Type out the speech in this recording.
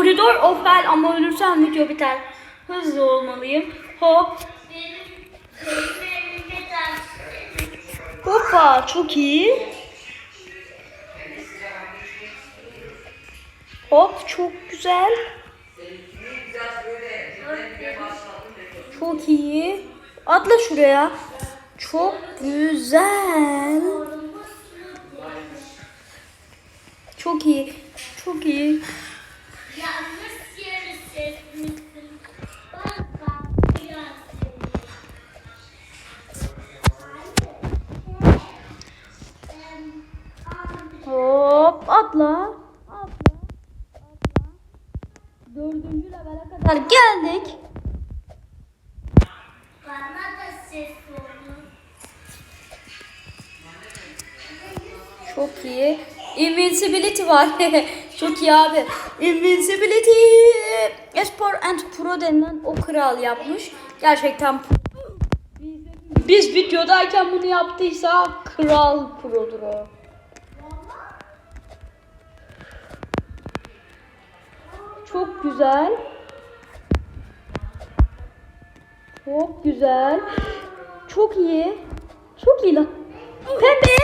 Koridor of Hell ama ölürsem video biter. Hızlı olmalıyım. Hop. Hoppa çok iyi. Hop çok güzel. Çok iyi. Atla şuraya. Çok güzel. Çok iyi. Çok iyi. Hop atla. Atla. Atla. Dördüncü levele kadar geldik. Bana da ses oldu. Çok iyi. Invincibility var. Çok iyi abi. Invincibility. Espor and Pro denilen o kral yapmış. Gerçekten biz videodayken bunu yaptıysa kral produr o. güzel. Çok güzel. Çok iyi. Çok iyi lan. Pembe.